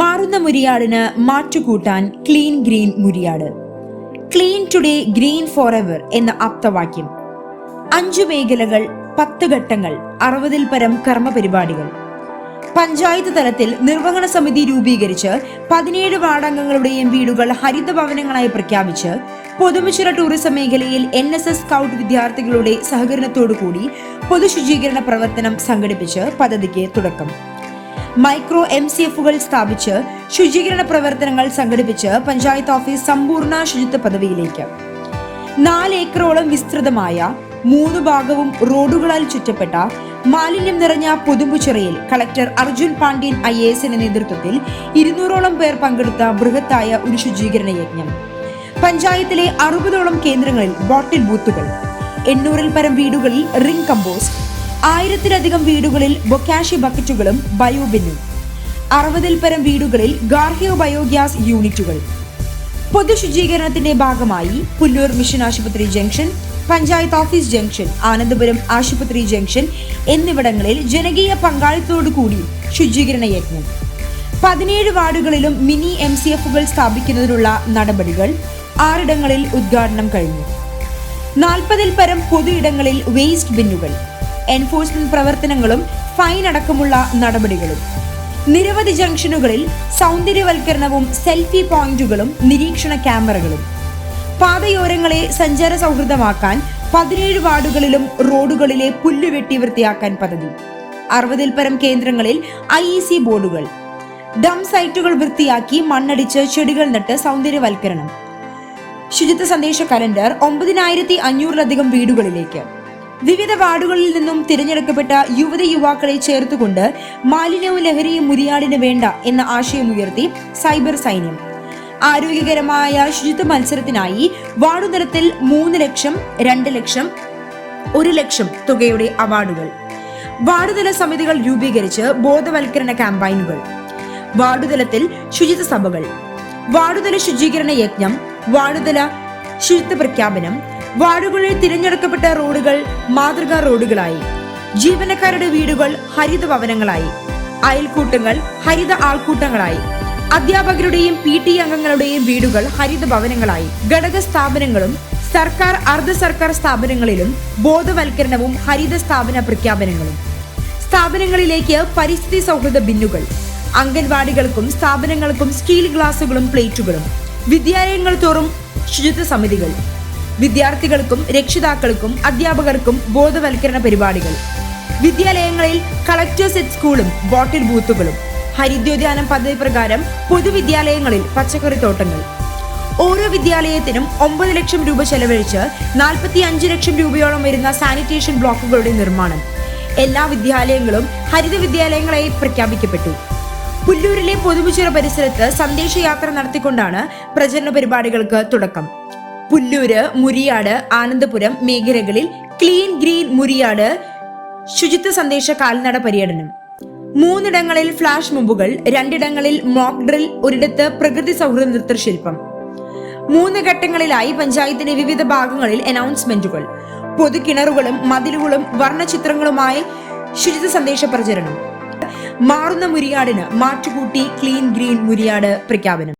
മാറുന്ന മുരിയാടിന് മാറ്റുകൂട്ടാൻ clean green Muriyad. Clean today green for ever എന്ന ആപ്തവാക്യം അഞ്ചു മേഖലകൾ പത്ത് ഘട്ടങ്ങൾ അറുപതിൽ പരം കർമ്മ പരിപാടികൾ പഞ്ചായത്ത് തലത്തിൽ നിർവഹണ സമിതി രൂപീകരിച്ച് പതിനേഴ് വാർഡംഗങ്ങളുടെയും വീടുകൾ ഹരിത ഭവനങ്ങളായി പ്രഖ്യാപിച്ച് പൊതുമിച്ചിറ ടൂറിസം മേഖലയിൽ എൻ എസ് എസ് സ്കൗട്ട് വിദ്യാർത്ഥികളുടെ സഹകരണത്തോടുകൂടി പൊതുശുചീകരണ പ്രവർത്തനം സംഘടിപ്പിച്ച് പദ്ധതിക്ക് തുടക്കം. മൈക്രോ എം സി എഫുകൾ സ്ഥാപിച്ച് ശുചീകരണ പ്രവർത്തനങ്ങൾ സംഘടിപ്പിച്ച് പഞ്ചായത്ത് ഓഫീസ് സമ്പൂർണ ശുചിത്വ പദവിയിലേക്ക്. നാല് ഏക്കറോളം വിസ്തൃതമായ മൂന്ന് ഭാഗവും റോഡുകളാൽ ചുറ്റപ്പെട്ട മാലിന്യം നിറഞ്ഞ പുതുമ്പുചിറയിൽ collector Arjun Pandian I A എസിന്റെ നേതൃത്വത്തിൽ ഇരുന്നൂറോളം പേർ പങ്കെടുത്ത ബൃഹത്തായ ഒരു ശുചീകരണ യജ്ഞം. പഞ്ചായത്തിലെ അറുപതോളം കേന്ദ്രങ്ങളിൽ ബോട്ടിൽ ബൂത്തുകൾ എണ്ണൂറിൽ പരം വീടുകളിൽ റിംഗ് കമ്പോസ്റ്റ് ആയിരത്തിലധികം വീടുകളിൽ ബൊക്കാഷി ബക്കറ്റുകളും ബയോബിന്നും. അറുപതിൽ പരം വീടുകളിൽ ഗാർഹിക ബയോഗ്യാസ് യൂണിറ്റുകൾ. പൊതുശുചീകരണത്തിന്റെ ഭാഗമായി പുല്ലൂർ മിഷൻ ആശുപത്രി junction panchayat office junction Anandapuram ആശുപത്രി ജംഗ്ഷൻ എന്നിവിടങ്ങളിൽ ജനകീയ പങ്കാളിത്തത്തോടു കൂടി ശുചീകരണ യജ്ഞം. പതിനേഴ് വാർഡുകളിലും മിനി എം സി എഫുകൾ സ്ഥാപിക്കുന്നതിനുള്ള നടപടികൾ ആറിടങ്ങളിൽ ഉദ്ഘാടനം കഴിഞ്ഞു. നാൽപ്പതിൽ പരം പൊതു ഇടങ്ങളിൽ വേസ്റ്റ് ബിന്നുകൾ. എൻഫോഴ്സ്മെന്റ് പ്രവർത്തനങ്ങളും ഫൈൻ അടക്കമുള്ള നടപടികളും. നിരവധി ജംഗ്ഷനുകളിൽ സൗന്ദര്യവൽക്കരണവും സെൽഫി പോയിന്റുകളും നിരീക്ഷണ ക്യാമറകളും. പാതയോരങ്ങളെ സഞ്ചാര സൗഹൃദമാക്കാൻ പതിനേഴ് വാർഡുകളിലും റോഡുകളിലെ പുല്ല് വെട്ടി വൃത്തിയാക്കാൻ പദ്ധതി. അറുപതിൽ പരം കേന്ദ്രങ്ങളിൽ ഐ ഇ സി ബോർഡുകൾ. ഡം സൈറ്റുകൾ വൃത്തിയാക്കി മണ്ണടിച്ച് ചെടികൾ നട്ട് സൗന്ദര്യവൽക്കരണം. ശുചിത്വ സന്ദേശ കലണ്ടർ ഒമ്പതിനായിരത്തി അഞ്ഞൂറിലധികം വീടുകളിലേക്ക്. വിവിധ വാർഡുകളിൽ നിന്നും തിരഞ്ഞെടുക്കപ്പെട്ട യുവതി യുവാക്കളെ ചേർത്തുകൊണ്ട് മാലിന്യവും ലഹരിയും മുരിയാടിന് വേണ്ട എന്ന ആശയം ഉയർത്തി സൈബർ സൈന്യം. ആരോഗ്യകരമായ ശുചിത്വ മത്സരത്തിനായി വാർഡു തലത്തിൽ മൂന്ന് ലക്ഷം രണ്ട് ലക്ഷം ഒരു ലക്ഷം തുകയുടെ അവാർഡുകൾ. വാർഡുതല സമിതികൾ രൂപീകരിച്ച് ബോധവൽക്കരണ ക്യാമ്പയിനുകൾ. വാർഡുതലത്തിൽ ശുചിത്വ സഭകൾ. വാർഡുതല ശുചീകരണ യജ്ഞം. വാർഡുതല ശുചിത്വ പ്രഖ്യാപനം. വാർഡുകളിൽ തിരഞ്ഞെടുക്കപ്പെട്ട റോഡുകൾ മാതൃകാ റോഡുകളായി. ജീവനക്കാരുടെ വീടുകൾ ഹരിത ഭവനങ്ങളായി. അയൽക്കൂട്ടങ്ങൾ ഹരിത ആൾക്കൂട്ടങ്ങളായി. അധ്യാപകരുടെയും പി ടി അംഗങ്ങളുടെയും വീടുകൾ ഹരിത ഭവനങ്ങളായി. ഘടക സ്ഥാപനങ്ങളും സർക്കാർ അർദ്ധ സർക്കാർ സ്ഥാപനങ്ങളിലും ബോധവൽക്കരണവും ഹരിത സ്ഥാപന പ്രഖ്യാപനങ്ങളും. സ്ഥാപനങ്ങളിലേക്ക് പരിസ്ഥിതി സൗഹൃദ ബിന്നുകൾ അംഗൻവാടികൾക്കും സ്ഥാപനങ്ങൾക്കും സ്റ്റീൽ ഗ്ലാസുകളും പ്ലേറ്റുകളും വിദ്യാലയങ്ങൾ തോറും ശുചിത്വ സമിതികൾ വിദ്യാർത്ഥികൾക്കും രക്ഷിതാക്കൾക്കും അധ്യാപകർക്കും ബോധവൽക്കരണ പരിപാടികൾ. വിദ്യാലയങ്ങളിൽ കളക്ടേഴ്സ് എറ്റ് സ്കൂളും ബോട്ടിൽ ബൂത്തുകളും ഹരിദ്യോദ്യാനം പദ്ധതി പ്രകാരം പൊതുവിദ്യാലയങ്ങളിൽ പച്ചക്കറി തോട്ടങ്ങൾ. ഓരോ വിദ്യാലയത്തിനും ഒമ്പത് ലക്ഷം രൂപ ചെലവഴിച്ച് നാൽപ്പത്തി അഞ്ച് ലക്ഷം രൂപയോളം വരുന്ന സാനിറ്റേഷൻ ബ്ലോക്കുകളുടെ നിർമ്മാണം. എല്ലാ വിദ്യാലയങ്ങളും ഹരിത വിദ്യാലയങ്ങളായി പ്രഖ്യാപിക്കപ്പെട്ടു. പുല്ലൂരിലെ പൊതുമുച്ചിറ പരിസരത്ത് സന്ദേശയാത്ര നടത്തിക്കൊണ്ടാണ് പ്രചരണ പരിപാടികൾക്ക് തുടക്കം. പുല്ലൂര് മുരിയാട് ആനന്ദപുരം മേഖലകളിൽ ക്ലീൻ ഗ്രീൻ മുരിയാട് ശുചിത്വ സന്ദേശ കാൽനട പര്യടനം. മൂന്നിടങ്ങളിൽ ഫ്ലാഷ് മുമ്പുകൾ രണ്ടിടങ്ങളിൽ മോക്ക് ഡ്രിൽ ഒരിടത്ത് പ്രകൃതി സൗഹൃദ നൃത്തശില്പം മൂന്ന് ഘട്ടങ്ങളിലായി പഞ്ചായത്തിന്റെ വിവിധ ഭാഗങ്ങളിൽ അനൗൺസ്മെന്റുകൾ. പൊതുകിണറുകളും മതിലുകളും വർണചിത്രങ്ങളുമായി ശുചിത്വ സന്ദേശ പ്രചരണം. മാറുന്ന മുരിയാടിന് മാറ്റുകൂട്ടി ക്ലീൻ ഗ്രീൻ മുരിയാട് പ്രഖ്യാപനം.